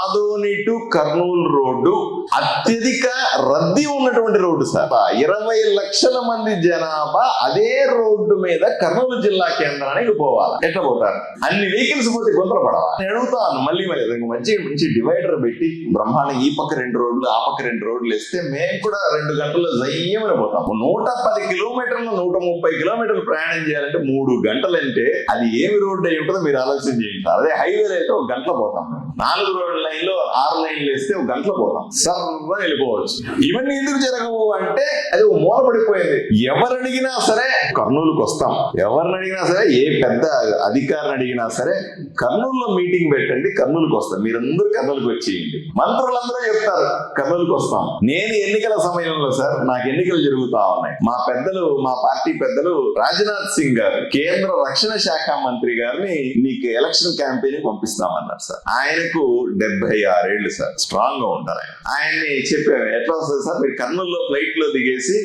Adoni to Kurnool road అత్యధిక రద్దీ ఉన్నటువంటి రోడ్డు సార్. ఇరవై లక్షల మంది జనాభా అదే రోడ్డు మీద కర్నూలు జిల్లా కేంద్రానికి పోవాలి. ఎట్లా పోతారు? అన్ని వెహికల్స్ పోతే గుంతలు పడవా? నేను అడుగుతాను మళ్ళీ మళ్ళీ మంచి మంచి డివైడర్ పెట్టి బ్రహ్మాండం ఈ పక్క రెండు రోడ్లు ఆ పక్క రెండు రోడ్లు వేస్తే మేము కూడా రెండు గంటల్లో జయ్యమని పోతాం. నూట పది కిలోమీటర్లు నూట ముప్పై కిలోమీటర్లు ప్రయాణం చేయాలంటే మూడు గంటలంటే అది ఏమి రోడ్డు అయి ఉంటుందో మీరు ఆలోచన చేయండి అదే హైవేలు అయితే ఒక గంటలో పోతాం నాలుగు రోడ్లు లైన్లో ఆరు లైన్లు వేస్తే ఒక గంటలో పోతాం. సర్వ వెళ్ళిపోవచ్చు. ఇవన్నీ ఎందుకు జరగవు అంటే అది ఓ మూల పడిపోయింది. ఎవరు అడిగినా సరే కర్నూలుకు వస్తాం. ఎవరిని అడిగినా సరే ఏ పెద్ద అధికారిని అడిగినా సరే కర్నూలులో మీటింగ్ పెట్టండి కర్నూలుకు వస్తాం. మీరందరూ కర్నూలుకి వచ్చేయండి. మంత్రులందరూ చెప్తారు కర్నూలుకి వస్తాం. నేను ఎన్నికల సమయంలో సార్ నాకు ఎన్నికలు జరుగుతా ఉన్నాయి. మా పెద్దలు మా పార్టీ పెద్దలు రాజ్నాథ్ సింగ్ గారు కేంద్ర రక్షణ శాఖ మంత్రి గారిని నీకు ఎలక్షన్ క్యాంపెయిన్ పంపిస్తామన్నారు సార్. ఆయనకు డెబ్బై ఆరేళ్ళు సార్. స్ట్రాంగ్గా ఉంటారు ఆయన. ఆయన్ని చెప్పాము ఎట్లా వస్తుంది సార్? మీరు కర్నూలులో ఫ్లైట్లో దిగేసి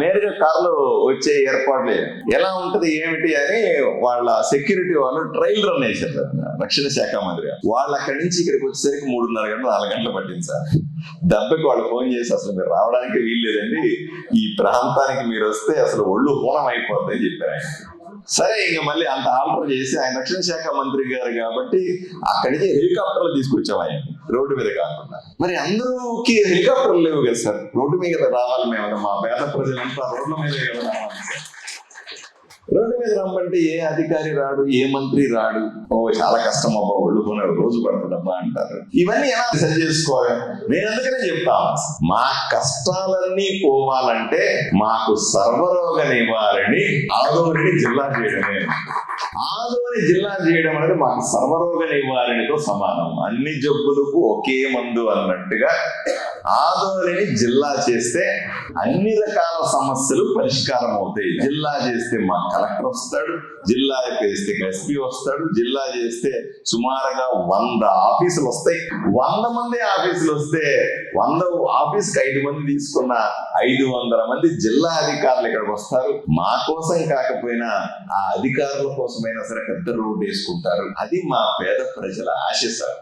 నేరుగా కార్లో వచ్చే ఏర్పాట్లు. ఎలా ఉంటది ఏమిటి అని వాళ్ళ సెక్యూరిటీ వాళ్ళు ట్రైల్ రన్ వేశారు సార్. రక్షణ శాఖ మంత్రి వాళ్ళు అక్కడి నుంచి ఇక్కడికి వచ్చేసరికి మూడున్నర గంటలు నాలుగు గంటలు పట్టింది సార్. దెబ్బకి వాళ్ళు ఫోన్ చేసి అసలు మీరు రావడానికి వీల్లేదండి. ఈ ప్రాంతానికి మీరు వస్తే అసలు ఒళ్ళు హూనం అయిపోద్ది అని చెప్పారు ఆయన. సరే ఇంకా మళ్ళీ అంత ఆల్టర్ చేసి ఆయన రక్షణ శాఖ మంత్రి గారు కాబట్టి అక్కడికి హెలికాప్టర్లు తీసుకొచ్చాం ఆయన రోడ్డు మీద కాకుండా. మరి అందరూకి హెలికాప్టర్లు లేవు కదా సార్? రోడ్డు మీద రావాలి మేము మా పేద ప్రజలంతా రోడ్ల మీద కదా రావాలి. సార్ రోడ్డు మీద రమ్మంటే ఏ అధికారి రాడు ఏ మంత్రి రాడు? ఓ చాలా కష్టం అబ్బా ఒళ్ళు కొన రోజు పడుతుందబ్బా అంటారు. ఇవన్నీ ఎలా సరి చేసుకోవాలి? నేను అందుకనే చెప్తాను మా కష్టాలన్నీ పోవాలంటే మాకు సర్వరోగ నివారణి ఆదోరిని జిల్లా చేయడమే. ఆదోని జిల్లా చేయడం అనేది మాకు సర్వరోగ నివారణతో సమానం. అన్ని జబ్బులకు ఒకే మందు అన్నట్టుగా ఆదోనిని జిల్లా చేస్తే అన్ని రకాల సమస్యలు పరిష్కారం అవుతాయి. జిల్లా చేస్తే మా కలెక్టర్ వస్తాడు జిల్లా చేస్తే ఎస్పీ వస్తాడు జిల్లా చేస్తే సుమారుగా వంద ఆఫీసులు వస్తాయి. వంద మంది ఆఫీసులు వస్తే వంద ఆఫీస్కి ఐదు మంది తీసుకున్న ఐదు వందల మంది జిల్లా అధికారులు ఇక్కడికి వస్తారు. మా కోసం కాకపోయినా ఆ అధికారుల కోసమైనా సరే పెద్ద రోడ్డు వేసుకుంటారు. అది మా పేద ప్రజల ఆశ సార్